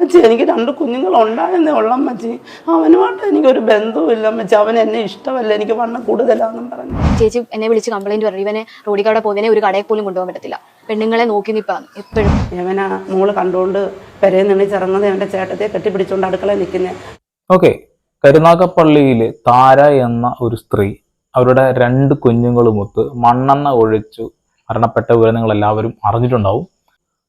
അമ്മച്ചി എനിക്ക് രണ്ട് കുഞ്ഞുങ്ങൾ ഉണ്ടായെന്നേ ഉള്ള അമ്മച്ചി. അവനുമായിട്ട് എനിക്കൊരു ബന്ധവുമില്ല അമ്മച്ചി. അവൻ എന്നെ ഇഷ്ടമല്ല. എനിക്ക് വണ്ണം കൂടുതലാന്നും പറഞ്ഞു. ചേച്ചി എന്നെ വിളിച്ച് കംപ്ലൈന്റ് പറഞ്ഞു. ഇവനെ റോഡിൽ കൂടെ പോകുന്നതിനെ ഒരു കടയിൽ പോലും കൊണ്ടുപോകാൻ പറ്റത്തില്ല. പെണ്ണുങ്ങളെ നോക്കി നിൽപ്പാണ് എപ്പോഴും. യവനാ മോൾ കണ്ടുകൊണ്ട് പെരയിൽ നിന്ന് ചിറങ്ങുന്നത് എന്റെ ചേട്ടത്തെ കെട്ടിപ്പിടിച്ചുകൊണ്ട് അടുക്കള നിൽക്കുന്നത് ഓക്കെ കരുനാഗപ്പള്ളിയിലെ താര എന്ന ഒരു സ്ത്രീ അവരുടെ രണ്ട് കുഞ്ഞുങ്ങളുമൊത്ത് മണ്ണെണ്ണ ഒഴിച്ചു മരണപ്പെട്ട വിവരങ്ങൾ എല്ലാവരും അറിഞ്ഞിട്ടുണ്ടാവും.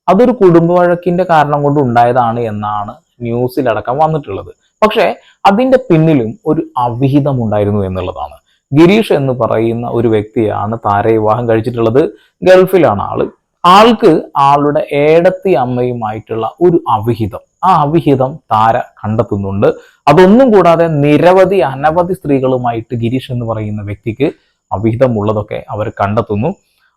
അതൊരു കുടുംബ വഴക്കിന്റെ കാരണം കൊണ്ട് ഉണ്ടായതാണ് എന്നാണ് ന്യൂസിലടക്കം വന്നിട്ടുള്ളത്. പക്ഷേ അതിന്റെ പിന്നിലും ഒരു അവിഹിതം ഉണ്ടായിരുന്നു എന്നുള്ളതാണ്. ഗിരീഷ് എന്ന് പറയുന്ന ഒരു വ്യക്തിയാണ് താര വിവാഹം കഴിച്ചിട്ടുള്ളത്. ഗൾഫിലാണ് ആൾ. ആൾക്ക് ആളുടെ ഏടത്തി അമ്മയുമായിട്ടുള്ള ഒരു അവിഹിതം. ആ അവിഹിതം താര കണ്ടെത്തുന്നുണ്ട്. അതൊന്നും കൂടാതെ നിരവധി അനവധി സ്ത്രീകളുമായിട്ട് ഗിരീഷ് എന്ന് പറയുന്ന വ്യക്തിക്ക് അവിഹിതം ഉള്ളതൊക്കെ അവർ കണ്ടെത്തുന്നു.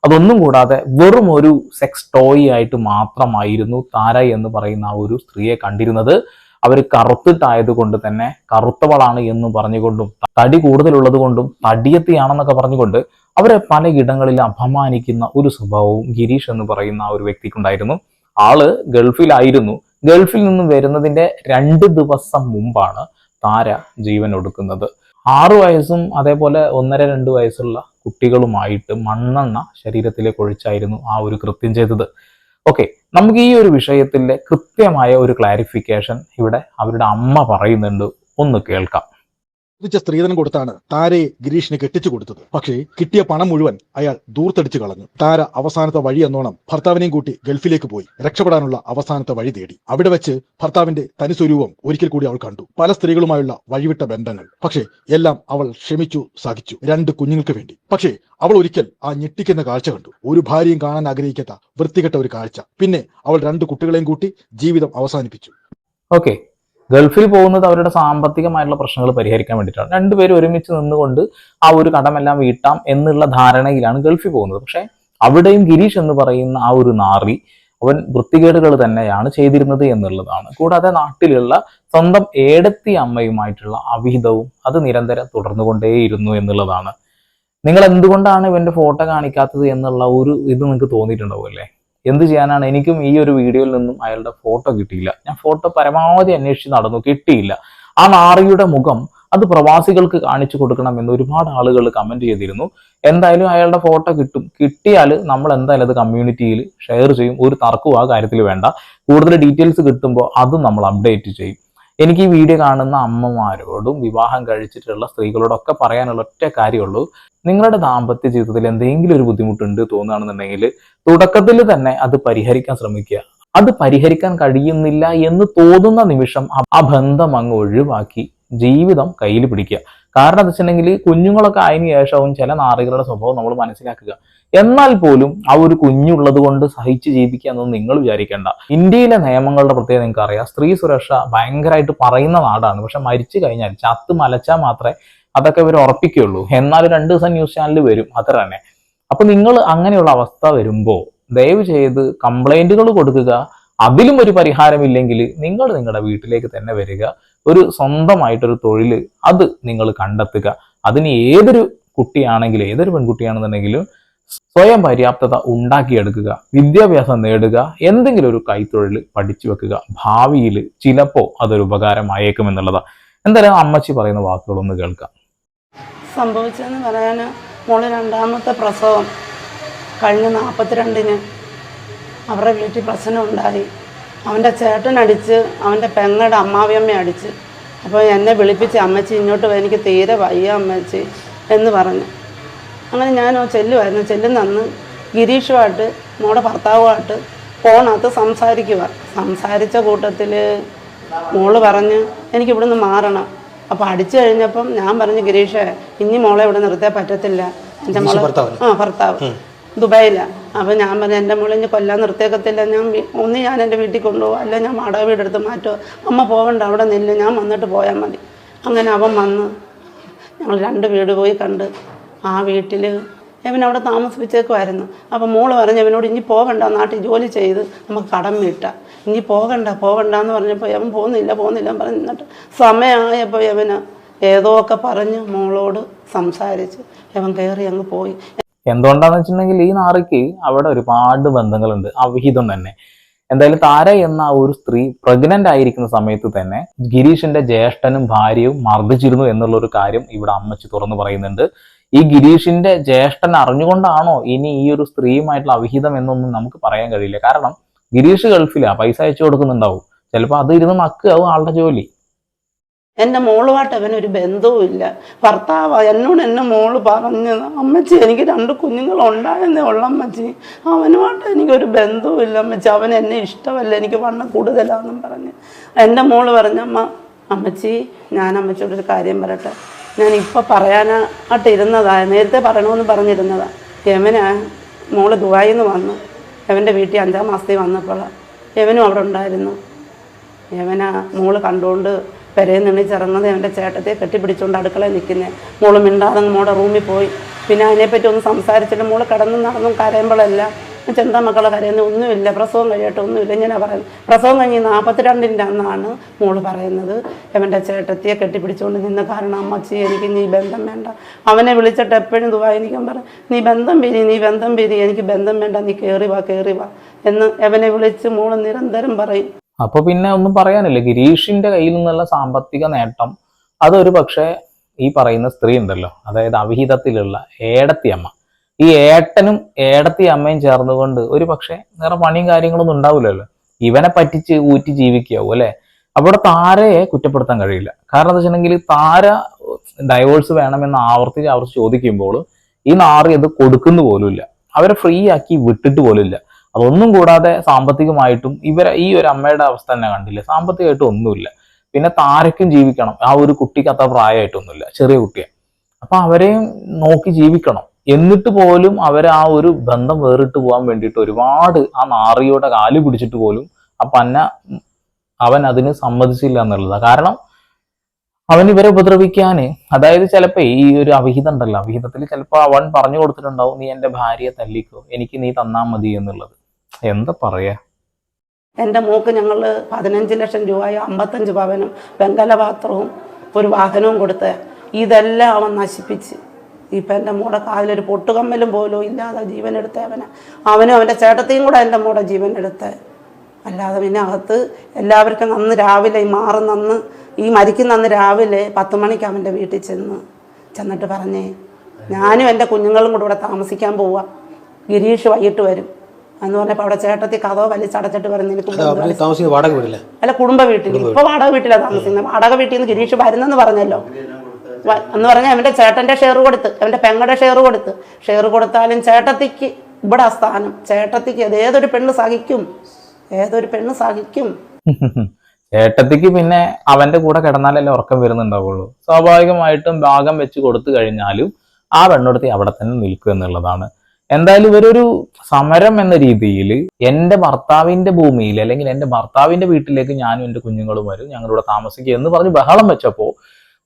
അതൊന്നും കൂടാതെ വെറും ഒരു സെക്സ് ടോയ് ആയിട്ട് മാത്രമായിരുന്നു താര എന്ന് പറയുന്ന ആ ഒരു സ്ത്രീയെ കണ്ടിരുന്നത്. അവർ കറുത്തിട്ടായത് കൊണ്ട് തന്നെ കറുത്തവളാണ് എന്ന് പറഞ്ഞുകൊണ്ടും തടി കൂടുതലുള്ളത് കൊണ്ടും തടിയത്തിയാണെന്നൊക്കെ പറഞ്ഞുകൊണ്ട് അവരെ പലയിടങ്ങളിൽ അപമാനിക്കുന്ന ഒരു സ്വഭാവവും ഗിരീഷ് എന്ന് പറയുന്ന ഒരു വ്യക്തിക്കുണ്ടായിരുന്നു. ആൾ ഗൾഫിലായിരുന്നു. ഗൾഫിൽ നിന്നും വരുന്നതിന്റെ രണ്ട് ദിവസം മുമ്പാണ് താര ജീവൻ ഒടുക്കുന്നത്. ആറു വയസ്സും അതേപോലെ ഒന്നര രണ്ട് വയസ്സുള്ള കുട്ടികളുമായിട്ട് മണ്ണെണ്ണ ശരീരത്തിലേക്ക് ഒഴിച്ചായിരുന്നു ആ ഒരു കൃത്യം ചെയ്തത്. ഓക്കെ നമുക്ക് ഈ ഒരു വിഷയത്തിന്റെ കൃത്യമായ ഒരു ക്ലാരിഫിക്കേഷൻ ഇവിടെ അവരുടെ അമ്മ പറയുന്നുണ്ട്. ഒന്ന് കേൾക്കാം. ചോദിച്ച സ്ത്രീധനം കൊടുത്താണ് താരയെ ഗിരീഷിന് കെട്ടിച്ചു കൊടുത്തത്. പക്ഷേ കിട്ടിയ പണം മുഴുവൻ അയാൾ ദൂർത്തടിച്ചു കളഞ്ഞു. താര അവസാനത്തെ വഴി എന്നോണം ഭർത്താവിനെയും കൂട്ടി ഗൾഫിലേക്ക് പോയി. രക്ഷപ്പെടാനുള്ള അവസാനത്തെ വഴി തേടി. അവിടെ വെച്ച് ഭർത്താവിന്റെ തനിസ്വരൂപം ഒരിക്കൽ കൂടി അവൾ കണ്ടു. പല സ്ത്രീകളുമായുള്ള വഴിവിട്ട ബന്ധങ്ങൾ. പക്ഷേ എല്ലാം അവൾ ക്ഷമിച്ചു സഹിച്ചു. രണ്ട് കുഞ്ഞുങ്ങൾക്ക് വേണ്ടി. പക്ഷേ അവൾ ഒരിക്കൽ ആ ഞെട്ടിക്കുന്ന കാഴ്ച കണ്ടു. ഒരു ഭാര്യയും കാണാൻ ആഗ്രഹിക്കാത്ത വൃത്തികെട്ട ഒരു കാഴ്ച. പിന്നെ അവൾ രണ്ട് കുട്ടികളെയും കൂട്ടി ജീവിതം അവസാനിപ്പിച്ചു. ഓക്കെ ഗൾഫിൽ പോകുന്നത് അവരുടെ സാമ്പത്തികമായിട്ടുള്ള പ്രശ്നങ്ങൾ പരിഹരിക്കാൻ വേണ്ടിയിട്ടാണ്. രണ്ടുപേരും ഒരുമിച്ച് നിന്നുകൊണ്ട് ആ ഒരു കടമെല്ലാം വീട്ടാം എന്നുള്ള ധാരണയിലാണ് ഗൾഫിൽ പോകുന്നത്. പക്ഷേ അവിടെയും ഗിരീഷ് എന്ന് പറയുന്ന ആ ഒരു നാറി അവൻ വൃത്തികേടുകൾ തന്നെയാണ് ചെയ്തിരുന്നത് എന്നുള്ളതാണ്. കൂടാതെ നാട്ടിലുള്ള സ്വന്തം ഏടത്തി അമ്മയുമായിട്ടുള്ള അവിഹിതവും അത് നിരന്തരം തുടർന്നുകൊണ്ടേയിരുന്നു എന്നുള്ളതാണ്. നിങ്ങൾ എന്തുകൊണ്ടാണ് ഇവന്റെ ഫോട്ടോ കാണിക്കാത്തത് എന്നുള്ള ഒരു ഇത് നിങ്ങൾക്ക് തോന്നിയിട്ടുണ്ടാവും അല്ലേ എന്ത് ചെയ്യാനാണ്? എനിക്കും ഈ ഒരു വീഡിയോയിൽ നിന്നും അയാളുടെ ഫോട്ടോ കിട്ടിയില്ല. ഞാൻ ഫോട്ടോ പരമാവധി അന്വേഷിച്ച് നടന്നു കിട്ടിയില്ല. ആ നാറിയുടെ മുഖം അത് പ്രവാസികൾക്ക് കാണിച്ചു കൊടുക്കണം എന്ന് ഒരുപാട് ആളുകൾ കമന്റ് ചെയ്തിരുന്നു. എന്തായാലും അയാളുടെ ഫോട്ടോ കിട്ടും. കിട്ടിയാൽ നമ്മൾ എന്തായാലും അത് കമ്മ്യൂണിറ്റിയിൽ ഷെയർ ചെയ്യും. ഒരു തർക്കവും ആ കാര്യത്തിൽ വേണ്ട. കൂടുതൽ ഡീറ്റെയിൽസ് കിട്ടുമ്പോൾ അതും നമ്മൾ അപ്ഡേറ്റ് ചെയ്യും. എനിക്ക് ഈ വീഡിയോ കാണുന്ന അമ്മമാരോടും വിവാഹം കഴിച്ചിട്ടുള്ള സ്ത്രീകളോടൊക്കെ പറയാനുള്ള ഒറ്റ കാര്യമുള്ളൂ. നിങ്ങളുടെ ദാമ്പത്യ ജീവിതത്തിൽ എന്തെങ്കിലും ഒരു ബുദ്ധിമുട്ടുണ്ട് തോന്നുകയാണെന്നുണ്ടെങ്കിൽ തുടക്കത്തിൽ തന്നെ അത് പരിഹരിക്കാൻ ശ്രമിക്കുക. അത് പരിഹരിക്കാൻ കഴിയുന്നില്ല എന്ന് തോന്നുന്ന നിമിഷം ആ- ബന്ധം അങ്ങ് ഒഴിവാക്കി ജീവിതം കയ്യിൽ പിടിക്കുക. കാരണം എന്താ വെച്ചിട്ടുണ്ടെങ്കിൽ കുഞ്ഞുങ്ങളൊക്കെ അതിന് ശേഷവും ചില നാറികളുടെ സ്വഭാവം നമ്മൾ മനസ്സിലാക്കുക. എന്നാൽ പോലും ആ ഒരു കുഞ്ഞുള്ളത് കൊണ്ട് സഹിച്ച് ജീവിക്കുക എന്നൊന്നും നിങ്ങൾ വിചാരിക്കേണ്ട. ഇന്ത്യയിലെ നിയമങ്ങളുടെ പ്രത്യേകത നിങ്ങൾക്ക് അറിയാം സ്ത്രീ സുരക്ഷ ഭയങ്കരമായിട്ട് പറയുന്ന നാടാണ്. പക്ഷെ മരിച്ചു കഴിഞ്ഞാൽ ചത്ത് മലച്ചാൽ മാത്രമേ അതൊക്കെ ഇവർ ഉറപ്പിക്കുകയുള്ളൂ. എന്നാലും രണ്ട് ദിവസം ന്യൂസ് ചാനലിൽ വരും. അത്ര തന്നെ. അപ്പൊ നിങ്ങൾ അങ്ങനെയുള്ള അവസ്ഥ വരുമ്പോൾ ദയവ് ചെയ്ത് കംപ്ലൈന്റുകൾ കൊടുക്കുക. അതിലും ഒരു പരിഹാരമില്ലെങ്കിൽ നിങ്ങൾ നിങ്ങളുടെ വീട്ടിലേക്ക് തന്നെ വരിക. ഒരു സ്വന്തമായിട്ടൊരു തൊഴിൽ അത് നിങ്ങൾ കണ്ടെത്തുക. അതിന് ഏതൊരു കുട്ടിയാണെങ്കിലും ഏതൊരു പെൺകുട്ടിയാണെന്നുണ്ടെങ്കിലും സ്വയം പര്യാപ്തത ഉണ്ടാക്കിയെടുക്കുക വിദ്യാഭ്യാസം നേടുക എന്തെങ്കിലും ഒരു കൈത്തൊഴിൽ പഠിച്ചു വെക്കുക. ഭാവിയിൽ ചിലപ്പോൾ അതൊരു ഉപകാരമായേക്കും എന്നുള്ളതാണ് എന്തായാലും അമ്മച്ചി പറയുന്ന വാക്കുകളൊന്ന് കേൾക്കാം. സംഭവിച്ചതെന്ന് പറയാൻ മോൾ രണ്ടാമത്തെ പ്രസവം കഴിഞ്ഞ നാൽപ്പത്തിരണ്ടിന് അവരുടെ വീട്ടിൽ പ്രശ്നം ഉണ്ടായി. അവന്റെ ചേട്ടൻ അടിച്ച് അവന്റെ പെങ്ങടെ അമ്മാവിയമ്മ അടിച്ച് അപ്പോൾ എന്നെ വിളിപ്പിച്ച് അമ്മച്ചി ഇങ്ങോട്ട് പോയി എനിക്ക് തീരെ വയ്യ അമ്മച്ചി എന്ന് പറഞ്ഞു. അങ്ങനെ ഞാൻ ചെല്ലുമായിരുന്നു ചെല്ലുന്ന അന്ന് ഗിരീഷുമായിട്ട് മോടെ ഭർത്താവുമായിട്ട് ഫോണകത്ത് സംസാരിക്കുക സംസാരിച്ച കൂട്ടത്തിൽ മോൾ പറഞ്ഞ് എനിക്ക് ഇവിടുന്ന് മാറണം. അപ്പോൾ അടിച്ചു കഴിഞ്ഞപ്പം ഞാൻ പറഞ്ഞു ഗിരീഷേ ഇനി മോളെ ഇവിടെ നിർത്താൻ പറ്റത്തില്ല. എന്റെ മോളെ ആ ഭർത്താവ്. ദുബായിലാണ് അപ്പോൾ ഞാൻ പറഞ്ഞു എന്റെ മോളെ ഇനി കൊല്ലാൻ നിർത്തേക്കത്തില്ല. ഞാൻ ഒന്ന് ഞാൻ എന്റെ വീട്ടിൽ കൊണ്ടുപോകും. അല്ല ഞാൻ വാടക വീടെടുത്ത് മാറ്റുമോ അമ്മ പോകണ്ട അവിടെ നില്ല. ഞാൻ വന്നിട്ട് പോയാൽ മതി. അങ്ങനെ അവൻ വന്ന് ഞങ്ങൾ രണ്ട് വീട് പോയി കണ്ട് ആ വീട്ടിൽ അവൻ അവിടെ താമസിപ്പിച്ചേക്കുമായിരുന്നു അപ്പം മോൾ പറഞ്ഞു അവനോട് ഇനി പോകണ്ട നാട്ടിൽ ജോലി ചെയ്ത് നമുക്ക് കടം വീട്ടാം. ഇനി പോകണ്ട പോകണ്ട എന്ന് പറഞ്ഞപ്പോൾ അവൻ പോകുന്നില്ല പോകുന്നില്ല പറഞ്ഞ് നിന്നിട്ട് സമയമായപ്പോൾ അവന് ഏതോ ഒക്കെ പറഞ്ഞ് മോളോട് സംസാരിച്ച്. അവൻ കയറി അങ്ങ് പോയി. എന്തുകൊണ്ടാന്ന് വെച്ചിട്ടുണ്ടെങ്കിൽ ഈ നാറിക്ക് അവിടെ ഒരുപാട് ബന്ധങ്ങളുണ്ട്. അവിഹിതം തന്നെ. എന്തായാലും താര എന്ന ഒരു സ്ത്രീ പ്രഗ്നന്റ് ആയിരിക്കുന്ന സമയത്ത് തന്നെ ഗിരീഷിന്റെ ജ്യേഷ്ഠനും ഭാര്യയും മർദ്ദിച്ചിരുന്നു എന്നുള്ള ഒരു കാര്യം ഇവിടെ അമ്മച്ചി തുറന്നു പറയുന്നുണ്ട്. ഈ ഗിരീഷിന്റെ ജ്യേഷ്ഠൻ അറിഞ്ഞുകൊണ്ടാണോ ഇനി ഈ ഒരു സ്ത്രീയുമായിട്ടുള്ള അവിഹിതം എന്നൊന്നും നമുക്ക് പറയാൻ കഴിയില്ല. കാരണം ഗിരീഷ് ഗൾഫിലാ പൈസ അയച്ചു കൊടുക്കുന്നുണ്ടാവും. ചിലപ്പോൾ അത് ഇരുന്ന് മക്കാവും ആളുടെ ജോലി. എന്റെ മോളുമായിട്ട് അവനൊരു ബന്ധവുമില്ല. ഭർത്താവ് എന്നോട് എന്റെ മോൾ പറഞ്ഞത് അമ്മച്ചി എനിക്ക് രണ്ട് കുഞ്ഞുങ്ങൾ ഉണ്ടായെന്നേ ഉള്ള അമ്മച്ചി. അവനുമായിട്ട് എനിക്കൊരു ബന്ധവുമില്ല അമ്മച്ചി. അവൻ എന്നെ ഇഷ്ടമല്ല എനിക്ക് വണ്ണം കൂടുതലാണെന്നും പറഞ്ഞ്. എന്റെ മോൾ പറഞ്ഞമ്മ അമ്മച്ചി ഞാൻ അമ്മച്ചോട് ഒരു കാര്യം പറയട്ടെ. ഞാൻ ഇപ്പം പറയാനായിട്ട് ഇരുന്നതാ നേരത്തെ പറയണമെന്ന് പറഞ്ഞിരുന്നതാ. യമനാ മോൾ ദുബായിൽ നിന്ന് വന്നു യവന്റെ വീട്ടിൽ അഞ്ചാം മാസത്തിൽ വന്നപ്പോൾ യവനും അവിടെ ഉണ്ടായിരുന്നു. യവന മോൾ കണ്ടുകൊണ്ട് പെരയിൽ നിന്ന് ചിറന്നത് എന്റെ ചേട്ടത്തെ കെട്ടിപ്പിടിച്ചുകൊണ്ട് അടുക്കളയിൽ നിൽക്കുന്നത് മോൾ മിണ്ടാതെ മോളുടെ റൂമിൽ പോയി. പിന്നെ അതിനെപ്പറ്റി ഒന്നും സംസാരിച്ചിട്ട് മോൾ കിടന്നും നടന്നും കരയുമ്പോഴല്ല. ചെന്താ മക്കളെ കരയുന്ന ഒന്നുമില്ല. പ്രസവം കഴിയട്ടെ ഒന്നുമില്ല. ഇങ്ങനെ പറയുന്നത് പ്രസവം കഴിഞ്ഞ് നാൽപ്പത്തിരണ്ടിന്റെ അന്നാണ് മോൾ പറയുന്നത്. അവന്റെ ചേട്ടത്തിയെ കെട്ടിപ്പിടിച്ചുകൊണ്ട് നിന്ന് കാരണം അമ്മച്ചി എനിക്ക് നീ ബന്ധം വേണ്ട. അവനെ വിളിച്ചിട്ട് എപ്പോഴും ദുബായിരിക്കാൻ പറ നീ ബന്ധം പിരി നീ ബന്ധം പിരി. എനിക്ക് ബന്ധം വേണ്ട. നീ കയറി വാ കയറി വാ എന്ന് അവനെ വിളിച്ച് മോൾ നിരന്തരം പറയും. അപ്പൊ പിന്നെ ഒന്നും പറയാനില്ല. ഗിരീഷിന്റെ കയ്യിൽ നിന്നുള്ള സാമ്പത്തിക നേട്ടം അതൊരു പക്ഷേ ഈ പറയുന്ന സ്ത്രീ ഉണ്ടല്ലോ അതായത് അവിഹിതത്തിലുള്ള ഏടത്തിയമ്മ ഈ ഏട്ടനും ഏടത്തി അമ്മയും ചേർന്നുകൊണ്ട് ഒരു പക്ഷേ വേറെ പണിയും കാര്യങ്ങളൊന്നും ഉണ്ടാവില്ലല്ലോ. ഇവനെ പറ്റിച്ച് ഊറ്റി ജീവിക്കാവും അല്ലെ? അവിടെ താരയെ കുറ്റപ്പെടുത്താൻ കഴിയില്ല. കാരണം എന്താ വെച്ചിട്ടുണ്ടെങ്കിൽ താര ഡൈവോഴ്സ് വേണമെന്ന് ആവർത്തിച്ച് ആവർത്തിച്ച് ചോദിക്കുമ്പോൾ ഈ നാറി അത് കൊടുക്കുന്നു പോലുമില്ല. അവരെ ഫ്രീ ആക്കി വിട്ടിട്ട് പോലുമില്ല. അതൊന്നും കൂടാതെ സാമ്പത്തികമായിട്ടും ഇവരെ ഈ ഒരു അമ്മയുടെ അവസ്ഥ തന്നെ കണ്ടില്ലേ. സാമ്പത്തികമായിട്ടും ഒന്നുമില്ല. പിന്നെ താരക്കും ജീവിക്കണം. ആ ഒരു കുട്ടിക്ക് അത്ര പ്രായമായിട്ടൊന്നുമില്ല. ചെറിയ കുട്ടിയെ. അപ്പൊ അവരെയും നോക്കി ജീവിക്കണം. എന്നിട്ട് പോലും അവരെ ആ ഒരു ബന്ധം വേറിട്ട് പോകാൻ വേണ്ടിയിട്ട് ഒരുപാട് ആ നാറിയുടെ കാൽ പിടിച്ചിട്ട് പോലും ആ പന്ന അവൻ അതിന് സമ്മതിച്ചില്ല എന്നുള്ളതാണ് കാരണം അവൻ ഇവരെ ഉപദ്രവിക്കാന് അതായത് ചിലപ്പോ ഈ ഒരു അവിഹിതം ഉണ്ടല്ലോ. അവിഹിതത്തിൽ ചിലപ്പോ അവൻ പറഞ്ഞു കൊടുത്തിട്ടുണ്ടാവും നീ എന്റെ ഭാര്യയെ തല്ലിക്കോ. എനിക്ക് നീ തന്നാ മതി എന്നുള്ളത്. എന്താ പറയാ? എന്റെ മോക്ക് ഞങ്ങൾ പതിനഞ്ച് ലക്ഷം രൂപയോ അമ്പത്തഞ്ച് പവനും വെങ്കല പാത്രവും ഒരു വാഹനവും കൊടുത്ത്. ഇതെല്ലാം അവൻ നശിപ്പിച്ച്. ഇപ്പം എന്റെ മോടെ കാതിലൊരു പൊട്ടുകമ്മലും പോലും ഇല്ലാതെ ജീവൻ എടുത്ത അവനെ. അവനും അവന്റെ ചേട്ടത്തെയും കൂടെ എന്റെ മോടെ ജീവൻ എടുത്ത്. അല്ലാതെ പിന്നെ അകത്ത് എല്ലാവർക്കും അന്ന് രാവിലെ ഈ മാറുന്ന അന്ന് ഈ മരിക്കുന്ന അന്ന് രാവിലെ പത്ത് മണിക്ക് അവന്റെ വീട്ടിൽ ചെന്ന് ചെന്നിട്ട് പറഞ്ഞേ ഞാനും എന്റെ കുഞ്ഞുങ്ങളും കൂടെ ഇവിടെ താമസിക്കാൻ പോവാ. ഗിരീഷ് വൈകിട്ട് വരും. എന്ന് പറഞ്ഞപ്പോൾ അവിടെ ചേട്ടത്തി കഥോ വലിച്ചടച്ചിട്ട് പറഞ്ഞു എനിക്ക് വാടക അല്ല കുടുംബ വീട്ടിൽ ഇപ്പൊ വാടക വീട്ടിലാണ് താമസിക്കുന്നത്. വാടക വീട്ടിൽ നിന്ന് ഗിരീഷ് വരുന്നെന്ന് പറഞ്ഞല്ലോ. എന്ന് പറഞ്ഞാൽ അവന്റെ ചേട്ടന്റെ ഷെയർ കൊടുത്ത് അവന്റെ പെങ്ങളുടെ ഷെയർ കൊടുത്ത്. ഷെയർ കൊടുത്താലും ചേട്ടത്തിക്ക് ഇവിടെ സ്ഥാനം. ചേട്ടത്തിക്ക് ഏതൊരു പെണ്ണ് സഹിക്കും? ഏതൊരു പെണ്ണ് സഹിക്കും? ചേട്ടത്തിക്ക് പിന്നെ അവന്റെ കൂടെ കിടന്നാലല്ലേ ഉറക്കം വരുന്നുണ്ടാവുള്ളൂ. സ്വാഭാവികമായിട്ടും ഭാഗം വെച്ച് കൊടുത്തു കഴിഞ്ഞാലും ആ പെണ്ണെടുത്ത് അവിടെ തന്നെ നിൽക്കും എന്നുള്ളതാണ്. എന്തായാലും ഇവരൊരു സമരം എന്ന രീതിയിൽ എന്റെ ഭർത്താവിന്റെ ഭൂമിയിൽ അല്ലെങ്കിൽ എന്റെ ഭർത്താവിന്റെ വീട്ടിലേക്ക് ഞാനും എന്റെ കുഞ്ഞുങ്ങളും വരും ഞങ്ങളിവിടെ താമസിക്കുക എന്ന് പറഞ്ഞ് ബഹളം വെച്ചപ്പോ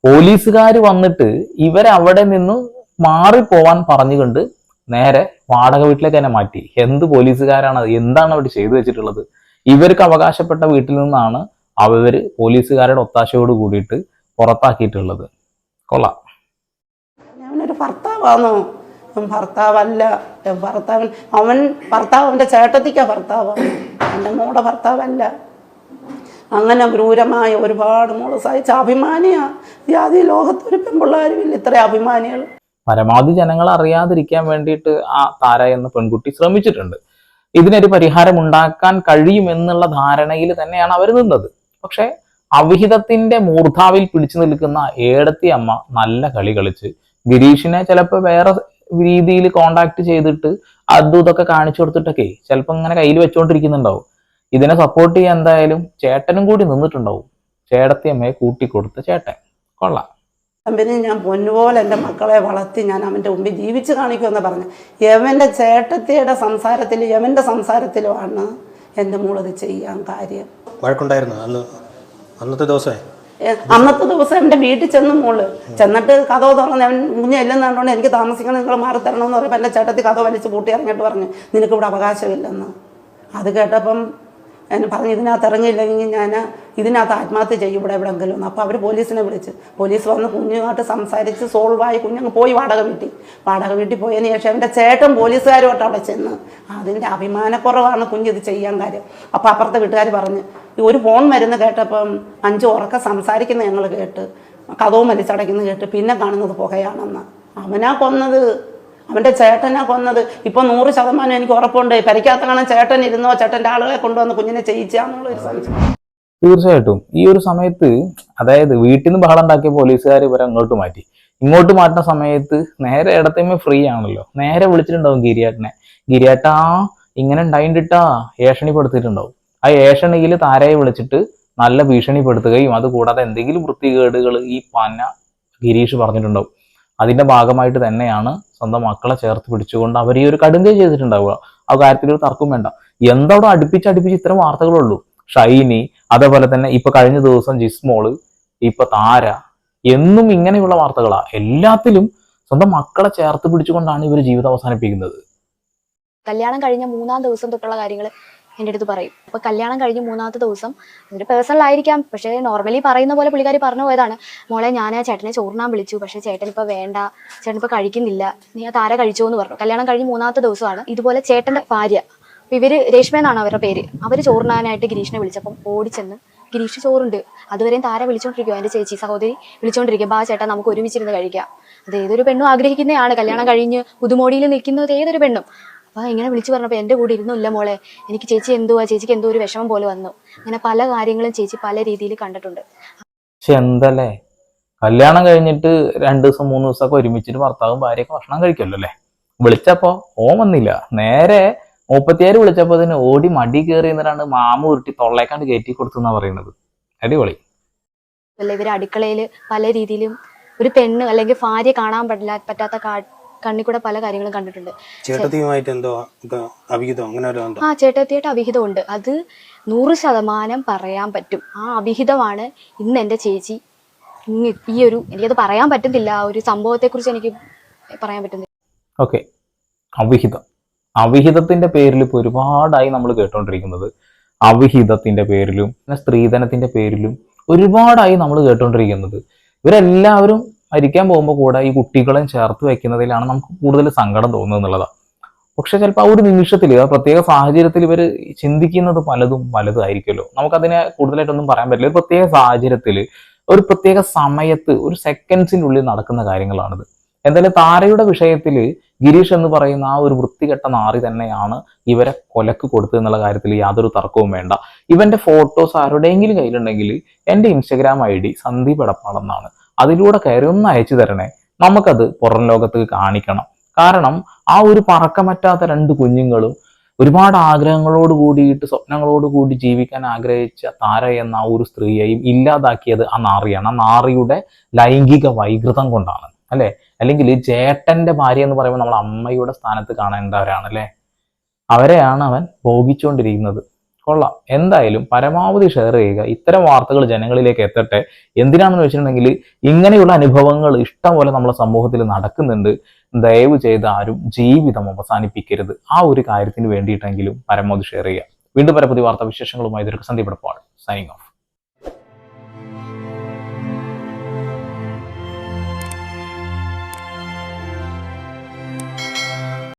പോലീസുകാർ വന്നിട്ട് ഇവരവിടെ നിന്ന് മാറിപ്പോവാൻ പറഞ്ഞുകൊണ്ട് നേരെ വാടക വീട്ടിലേക്ക് തന്നെ മാറ്റി. എന്ത് പോലീസുകാരാണ് എന്താണ് അവർ ചെയ്തു വെച്ചിട്ടുള്ളത്? ഇവർക്ക് അവകാശപ്പെട്ട വീട്ടിൽ നിന്നാണ് അവർ പോലീസുകാരുടെ ഒത്താശയോട് കൂടിയിട്ട് പുറത്താക്കിയിട്ടുള്ളത്. കൊള്ളാം. ഞാനൊരു ഭർത്താവാണോ? ഭർത്താവല്ല അവൻ ഭർത്താവൻ അവൻ ഭർത്താവ് അവന്റെ ചേട്ടത്തിക്കാ ഭർത്താവ്. എന്റെ മോടെ ഭർത്താവല്ല. അങ്ങനെ ക്രൂരമായ ഒരുപാട് മോൾ സഹിച്ച അഭിമാനിയാ. ജാതി ലോകത്തൊരു പെൺപിള്ളേരുമില്ല ഇത്ര അഭിമാനികൾ. പരമാവധി ജനങ്ങൾ അറിയാതിരിക്കാൻ വേണ്ടിയിട്ട് ആ താര എന്ന പെൺകുട്ടി ശ്രമിച്ചിട്ടുണ്ട്. ഇതിനൊരു പരിഹാരം ഉണ്ടാക്കാൻ കഴിയും എന്നുള്ള ധാരണയിൽ തന്നെയാണ് അവർ നിന്നത്. പക്ഷെ അവിഹിതത്തിന്റെ മൂർധാവിൽ പിടിച്ചു നിൽക്കുന്ന ഏടത്തി അമ്മ നല്ല കളി കളിച്ച് ഗിരീഷിനെ ചിലപ്പോൾ വേറെ രീതിയിൽ കോണ്ടാക്ട് ചെയ്തിട്ട് അതും ഇതൊക്കെ കാണിച്ചു കൊടുത്തിട്ടൊക്കെ ചിലപ്പോൾ ഇങ്ങനെ കയ്യിൽ വെച്ചുകൊണ്ടിരിക്കുന്നുണ്ടാവും ഇതിനെ സപ്പോർട്ട് ചെയ്യാൻ എന്തായാലും ചേട്ടനും കൂടി നിന്നിട്ടുണ്ടാവും. ചേട്ടത്തിയമ്മയെ കൂട്ടി കൊടുത്ത ചേട്ടൻ. കൊള്ളാം. പിന്നെ ഞാൻ പൊന്നുപോലെ എന്റെ മക്കളെ വളർത്തി ഞാൻ അവന്റെ മുമ്പിൽ ജീവിച്ച് കാണിക്കുമെന്ന് പറഞ്ഞു. യവന്റെ ചേട്ടത്തിയുടെ സംസാരത്തിൽ യവന്റെ സംസാരത്തിലുമാണ് എന്റെ മോളത് ചെയ്യാൻ കാര്യം. വഴക്കുണ്ടായിരുന്നു. അന്ന് അന്നത്തെ ദിവസമേ. അന്നത്തെ ദിവസം എന്റെ വീട്ടിൽ ചെന്ന് മോൾ ചെന്നിട്ട് കഥ തുറന്ന് അവൻ കുഞ്ഞ് എല്ലുന്നതുകൊണ്ട് എനിക്ക് താമസിക്കണം നിങ്ങൾ മാറി തരണമെന്ന് പറയുമ്പോൾ എന്റെ ചേട്ടത്തി കഥ വലിച്ച് പൂട്ടി ഇറങ്ങിയിട്ട് പറഞ്ഞു നിനക്ക് ഇവിടെ അവകാശമില്ലെന്ന്. അത് കേട്ടപ്പം എന്നെ പറഞ്ഞു ഇതിനകത്ത് ഇറങ്ങിയില്ലെങ്കിൽ ഞാൻ ഇതിനകത്ത് ആത്മഹത്യ ചെയ്യും ഇവിടെ എവിടെയെങ്കിലും അപ്പോൾ അവർ പോലീസിനെ വിളിച്ച് പോലീസ് വന്ന് കുഞ്ഞുമായിട്ട് സംസാരിച്ച് സോൾവായി കുഞ്ഞങ്ങ് പോയി വാടക വീട്ടിൽ. വാടക വീട്ടിൽ പോയതിന് ശേഷം എന്റെ ചേട്ടൻ പോലീസുകാരുമായിട്ട് അവിടെ ചെന്ന് അതിന്റെ അഭിമാനക്കുറവാണ് കുഞ്ഞ് ഇത് ചെയ്യാൻ കാര്യം. അപ്പോൾ അപ്പുറത്തെ വീട്ടുകാർ പറഞ്ഞ് ഒരു ഫോൺ മരുന്ന് കേട്ടപ്പം അഞ്ച് ഉറക്കം സംസാരിക്കുന്ന ഞങ്ങൾ കേട്ട് കഥവും വലിച്ചടയ്ക്കുന്ന കേട്ട് പിന്നെ കാണുന്നത് പുകയാണെന്ന്. അവനാ കൊന്നത് അവന്റെ ചേട്ടനാ കൊന്നത്. ഇപ്പൊ നൂറ് ശതമാനം എനിക്ക് ഉറപ്പുണ്ട്. പരിക്കാത്ത കാണാൻ ചേട്ടൻ ഇരുന്നോ ചേട്ടന്റെ ആളുകളെ കൊണ്ടുവന്ന് കുഞ്ഞിനെ ചെയ്യിച്ചാന്നുള്ള ഒരു സംശയം തീർച്ചയായിട്ടും. ഈ ഒരു സമയത്ത് അതായത് വീട്ടിൽ നിന്ന് ബഹളം ഉണ്ടാക്കിയ പോലീസുകാർ ഇവരെ അങ്ങോട്ട് മാറ്റി. ഇങ്ങോട്ട് മാറ്റുന്ന സമയത്ത് നേരെ ഇടത്തേമേ ഫ്രീ ആണല്ലോ. നേരെ വിളിച്ചിട്ടുണ്ടാവും ഗിരിയാട്ടനെ. ഗിരിയാട്ടാ ഇങ്ങനെ ഉണ്ടായിട്ടാ ഏഷണിപ്പെടുത്തിയിട്ടുണ്ടാവും. ആ ഏഷണിയിൽ താരയെ വിളിച്ചിട്ട് നല്ല ഭീഷണിപ്പെടുത്തുകയും അതുകൂടാതെ എന്തെങ്കിലും വൃത്തികേടുകൾ ഈ പന്ന ഗിരീഷ് പറഞ്ഞിട്ടുണ്ടാവും. അതിന്റെ ഭാഗമായിട്ട് തന്നെയാണ് സ്വന്തം മക്കളെ ചേർത്ത് പിടിച്ചുകൊണ്ട് അവർ ഈ ഒരു കടുങ്കൈ ചെയ്തിട്ടുണ്ടാവുക. ആ കാര്യത്തിൽ ഒരു തർക്കം വേണ്ട. എന്തവിടെ അടുപ്പിച്ച് അടുപ്പിച്ച് ഇത്തരം വാർത്തകളുള്ളൂ. ഷൈനി അതേപോലെ തന്നെ ഇപ്പൊ കഴിഞ്ഞ ദിവസം ജിസ്മോൾ ഇപ്പൊ താര എന്നും ഇങ്ങനെയുള്ള വാർത്തകളാ. എല്ലാത്തിലും സ്വന്തം മക്കളെ ചേർത്ത് പിടിച്ചുകൊണ്ടാണ് ഇവർ ജീവിതം അവസാനിപ്പിക്കുന്നത്. കല്യാണം കഴിഞ്ഞ മൂന്നാം ദിവസം തൊട്ടുള്ള കാര്യങ്ങൾ എന്റെ അടുത്ത് പറയും. അപ്പൊ കല്യാണം കഴിഞ്ഞ് മൂന്നാമത്തെ ദിവസം അതൊരു പേഴ്സണൽ ആയിരിക്കാം. പക്ഷേ നോർമലി പറയുന്ന പോലെ പുള്ളിക്കാരി പറഞ്ഞു പോയതാണ്. മോളെ ഞാൻ ആ ചേട്ടനെ ചോറിനാൻ വിളിച്ചു. പക്ഷേ ചേട്ടൻ ഇപ്പൊ വേണ്ട. ചേട്ടൻ ഇപ്പൊ കഴിക്കുന്നില്ല. നീ ആ താര കഴിച്ചോ എന്ന് പറഞ്ഞു. കല്യാണം കഴിഞ്ഞ് മൂന്നാമത്തെ ദിവസമാണ്. ഇതുപോലെ ചേട്ടന്റെ ഭാര്യ. ഇവർ രേഷ്മ എന്നാണ് അവരുടെ പേര്. അവർ ചോറിനാനായിട്ട് ഗിരീഷിനെ വിളിച്ചപ്പം ഓടിച്ചെന്ന് ഗിരീഷ് ചോറുണ്ട്. അതുവരെയും താര വിളിച്ചോണ്ടിരിക്കുവോ. എന്റെ ചേച്ചി സഹോദരി വിളിച്ചോണ്ടിരിക്കും. ബാ ചേട്ടാ നമുക്ക് ഒരുമിച്ചിരുന്ന് കഴിക്കാം. അത് ഏതൊരു പെണ്ണും ആഗ്രഹിക്കുന്നതാണ് കല്യാണം കഴിഞ്ഞ് പുതുമോടിയിൽ നിൽക്കുന്നത് ഏതൊരു പെണ്ണും. അപ്പൊ ഇങ്ങനെ വിളിച്ചു പറഞ്ഞപ്പോൾ എന്റെ കൂടെ ഇരുന്നില്ല മോളെ. എനിക്ക് ചേച്ചി എന്തുവാ? ചേച്ചിക്ക് എന്തോ ഒരു വിഷമം പോലെ വന്നു. അങ്ങനെ പല കാര്യങ്ങളും ചേച്ചി പല രീതിയിൽ കണ്ടിട്ടുണ്ട്. പക്ഷെ എന്തല്ലേ? കല്യാണം കഴിഞ്ഞിട്ട് രണ്ടു ദിവസം മൂന്ന് ദിവസമൊക്കെ ഒരുമിച്ചിട്ട് ഭർത്താവും ഭാര്യയൊക്കെ ഭക്ഷണം കഴിക്കുമല്ലോ അല്ലേ? വിളിച്ചപ്പോ ഓൻ വന്നില്ല. നേരെ മുപ്പത്തിയാറ് വിളിച്ചപ്പോ തന്നെ ഓടി മടി കയറി എന്നിട്ടാണ് മാമ ഉരുട്ടി തൊള്ളേക്കാണ്ട് കയറ്റി കൊടുത്തു എന്നാ പറയുന്നത്. അടിപൊളി. അല്ല? ഇവർ അടുക്കളയിൽ പല രീതിയിലും ഒരു പെണ്ണ് അല്ലെങ്കിൽ ഭാര്യ കാണാൻ പറ്റില്ല പറ്റാത്ത കണ്ണിൽ കൂടെ പല കാര്യങ്ങളും കണ്ടിട്ടുണ്ട്. ചേട്ടത്തിയുമായിട്ട് എന്തോ അവിഹിതം അങ്ങനെ ഒരു ആ ചേട്ടത്തിയായിട്ട് അവിഹിതമുണ്ട്. അത് നൂറ് ശതമാനം പറയാൻ പറ്റും. ആ അവിഹിതമാണ് ഇന്ന് എന്റെ ചേച്ചി ഇങ്ങ് ഈ ഒരു എനിക്കത് പറയാൻ പറ്റുന്നില്ല. ആ ഒരു സംഭവത്തെക്കുറിച്ച് എനിക്ക് പറയാൻ പറ്റുന്നില്ല. ഓക്കെ. അവിഹിതം. അവിഹിതത്തിന്റെ പേരിൽ ഇപ്പോൾ ഒരുപാടായി നമ്മൾ കേട്ടോണ്ടിരിക്കുന്നത് അവിഹിതത്തിന്റെ പേരിലും പിന്നെ സ്ത്രീധനത്തിന്റെ പേരിലും ഒരുപാടായി നമ്മൾ കേട്ടോണ്ടിരിക്കുന്നത്. ഇവരെല്ലാവരും മരിക്കാൻ പോകുമ്പോൾ കൂടെ ഈ കുട്ടികളെയും ചേർത്ത് വെക്കുന്നതിലാണ് നമുക്ക് കൂടുതൽ സങ്കടം തോന്നുന്നത് എന്നുള്ളതാണ് പക്ഷെ ചിലപ്പോൾ ആ ഒരു നിമിഷത്തിൽ ആ പ്രത്യേക സാഹചര്യത്തിൽ ഇവർ ചിന്തിക്കുന്നത് പലതും പലതായിരിക്കുമല്ലോ നമുക്കതിനെ കൂടുതലായിട്ടൊന്നും പറയാൻ പറ്റില്ല. ഒരു പ്രത്യേക സാഹചര്യത്തിൽ ഒരു പ്രത്യേക സമയത്ത് ഒരു സെക്കൻഡ്സിനുള്ളിൽ നടക്കുന്ന കാര്യങ്ങളാണിത്. എന്തായാലും താരയുടെ വിഷയത്തിൽ ഗിരീഷ് എന്ന് പറയുന്ന ആ ഒരു വൃത്തികെട്ട നാറി തന്നെയാണ് ഇവരെ കൊലക്ക് കൊടുത്തത് എന്നുള്ള കാര്യത്തിൽ യാതൊരു തർക്കവും വേണ്ട. ഇവന്റെ ഫോട്ടോസ് ആരുടെയെങ്കിലും കയ്യിലുണ്ടെങ്കിൽ എന്റെ ഇൻസ്റ്റഗ്രാം ഐ ഡി സന്ദീപ് എടപ്പാളെന്നാണ്. അതിലൂടെ കയറി ഒന്ന് അയച്ചു തരണേ. നമുക്കത് പുറം ലോകത്ത് കാണിക്കണം. കാരണം ആ ഒരു പറക്കമറ്റാത്ത രണ്ട് കുഞ്ഞുങ്ങളും ഒരുപാട് ആഗ്രഹങ്ങളോട് കൂടിയിട്ട് സ്വപ്നങ്ങളോട് കൂടി ജീവിക്കാൻ ആഗ്രഹിച്ച താര എന്ന ആ ഒരു സ്ത്രീയെയും ഇല്ലാതാക്കിയത് ആ നാറിയാണ്. ആ നാറിയുടെ ലൈംഗിക വൈകൃതം കൊണ്ടാണ്. അല്ലെ? അല്ലെങ്കിൽ ചേട്ടന്റെ ഭാര്യ എന്ന് പറയുമ്പോൾ നമ്മൾ അമ്മയുടെ സ്ഥാനത്ത് കാണേണ്ടവരാണ് അല്ലെ? അവരെയാണ് അവൻ ഭോഗിച്ചുകൊണ്ടിരിക്കുന്നത്. കൊള്ളാം. എന്തായാലും പരമാവധി ഷെയർ ചെയ്യുക. ഇത്തരം വാർത്തകൾ ജനങ്ങളിലേക്ക് എത്തട്ടെ. എന്തിനാണെന്ന് വെച്ചിട്ടുണ്ടെങ്കിൽ ഇങ്ങനെയുള്ള അനുഭവങ്ങൾ ഇഷ്ടംപോലെ നമ്മുടെ സമൂഹത്തിൽ നടക്കുന്നുണ്ട്. ദയവ് ചെയ്ത് ആരും ജീവിതം അവസാനിപ്പിക്കരുത്. ആ ഒരു കാര്യത്തിന് വേണ്ടിയിട്ടെങ്കിലും പരമാവധി ഷെയർ ചെയ്യുക. വീണ്ടും പരമാവധി വാർത്താ വിശേഷങ്ങളുമായി ഇതൊരു സന്ദീപ് സൈനിങ് ഓഫ്